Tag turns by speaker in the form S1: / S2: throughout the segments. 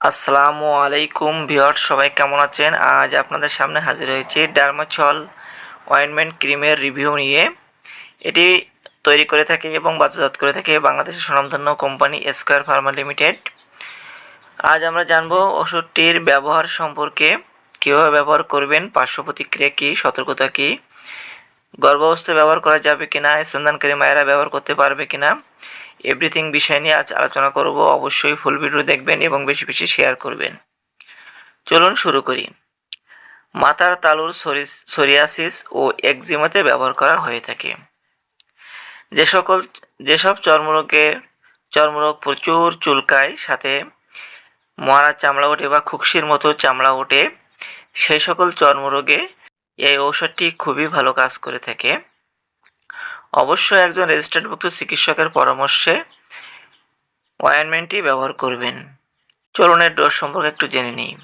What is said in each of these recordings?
S1: আসসালামু আলাইকুম ভিওর সবাই কেমন আছেন? আজ আপনাদের সামনে হাজির হয়েছি ডার্মাচল অয়েনমেন্ট ক্রিমের রিভিউ নিয়ে। এটি তৈরি করে থাকে এবং বাজারজাত করে থাকে বাংলাদেশের স্বনামধন্য কোম্পানি স্কোয়ার ফার্মা লিমিটেড। আজ আমরা জানব ওষুধটির ব্যবহার সম্পর্কে, কীভাবে ব্যবহার করবেন, পার্শ্ব প্রতিক্রিয়া কী, সতর্কতা কী, গর্ভাবস্থায় ব্যবহার করা যাবে কিনা স্তনদানকারী মায়েরা ব্যবহার করতে পারবে কিনা এভরিথিং বিষয় নিয়ে আজ আলোচনা করব। অবশ্যই ফুল ভিডিও দেখবেন এবং বেশি বেশি শেয়ার করবেন। চলুন শুরু করি। মাথার তালুর সরি- সোরিয়াসিস ও একজিমাতে ব্যবহার করা হয়ে থাকে। যে সকল যেসব চর্মরোগে চর্মরোগ প্রচুর চুলকায়, সাথে মরা চামড়া ওঠে বা খুকসির মতো চামড়া ওঠে, সেই সকল চর্মরোগে এই ঔষধটি খুবই ভালো কাজ করে থাকে। অবশ্যই একজন রেজিস্টার্ডভুক্ত চিকিৎসকের পরামর্শে অয়েনমেন্টটি ব্যবহার করবেন। চলুন এর ডোজ সম্পর্কে একটু জেনে নিই।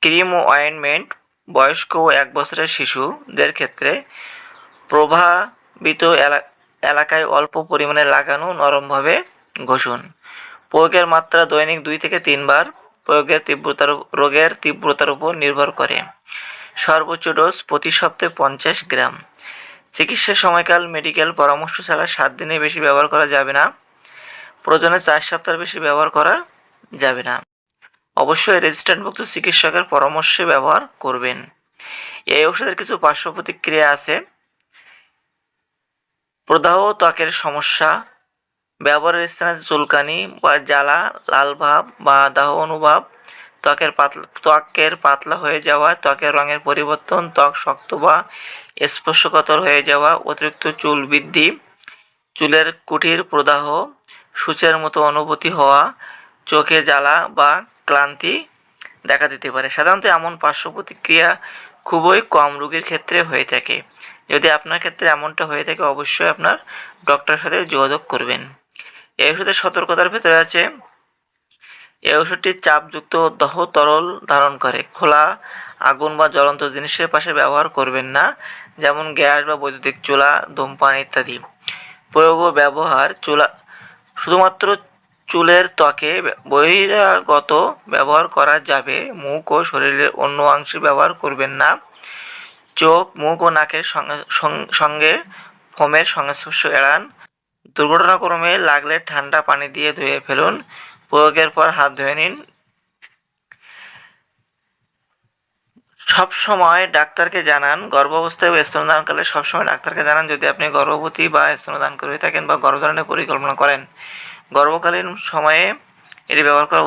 S1: ক্রিম ও অয়েনমেন্ট বয়স্ক ও এক বছরের শিশুদের ক্ষেত্রে প্রভাবিত এলা- এলাকায় অল্প পরিমাণে লাগানো নরমভাবে ঘষুন। প্রয়োগের মাত্রা দৈনিক দুই থেকে তিনবার প্রয়োগের তীব্রতার রোগের তীব্রতার উপর নির্ভর করে। সর্বোচ্চ ডোজ প্রতি সপ্তাহে পঞ্চাশ গ্রাম। চিকিৎসার সময়কাল মেডিকেল পরামর্শ ছাড়া সাত দিনের বেশি ব্যবহার করা যাবে না। প্রয়োজনে চার সপ্তাহের বেশি ব্যবহার করা যাবে না। অবশ্যই রেজিস্ট্যান্টভুক্ত চিকিৎসকের পরামর্শে ব্যবহার করবেন। এই ওষুধের কিছু পার্শ্ব প্রতিক্রিয়া আছে। প্রদাহ, ত্বকের সমস্যা, ব্যবহারের স্থানে চুলকানি বা জ্বালা, লাল ভাব বা দাহ অনুভব ত্বকের পাতলা ত্বকের পাতলা হয়ে যাওয়া, ত্বকের রঙের পরিবর্তন, ত্বক শক্ত বা স্পর্শকতর হয়ে যাওয়া, অতিরিক্ত চুল বৃদ্ধি, চুলের কুটির প্রদাহ, সূচের মতো অনুভূতি হওয়া, চোখে জ্বালা বা ক্লান্তি দেখা দিতে পারে। সাধারণত এমন পার্শ্ব প্রতিক্রিয়া খুবই কম রোগীর ক্ষেত্রে হয়ে থাকে। যদি আপনার ক্ষেত্রে এমনটা হয়ে থাকে, অবশ্যই আপনার ডক্টরের সাথে যোগাযোগ করবেন। এই ওষুধের সতর্কতার ভেতরে আছে এই ওষুধটি চাপযুক্ত দহ তরল ধারণ করে। খোলা, আগুন বা জ্বলন্ত জিনিসের পাশে ব্যবহার করবেন না, যেমন গ্যাস বা বৈদ্যুতিক চুলা, ধূমপান ইত্যাদি। প্রয়োগ ও ব্যবহার চুলা, শুধুমাত্র চুলের ত্বকে বহিরাগত ব্যবহার করা যাবে। মুখ ও শরীরের অন্য অংশে ব্যবহার করবেন না। চোখ, মুখ ও নাকের সঙ্গে ফোমের সংস্পর্শ এড়ান। দুর্ঘটনাক্রমে লাগলে ঠান্ডা পানি দিয়ে ধুয়ে ফেলুন। প্রয়োগের পর হাত ধুয়ে নিন। সব সময় ডাক্তারকে জানান, গর্ভাবস্থায় বা স্তনদানকালে সবসময় ডাক্তারকে জানান যদি আপনি গর্ভবতী বা স্তনদান করে থাকেন বা গর্ভধারণের পরিকল্পনা করেন। গর্ভকালীন সময়ে এটি ব্যবহার করা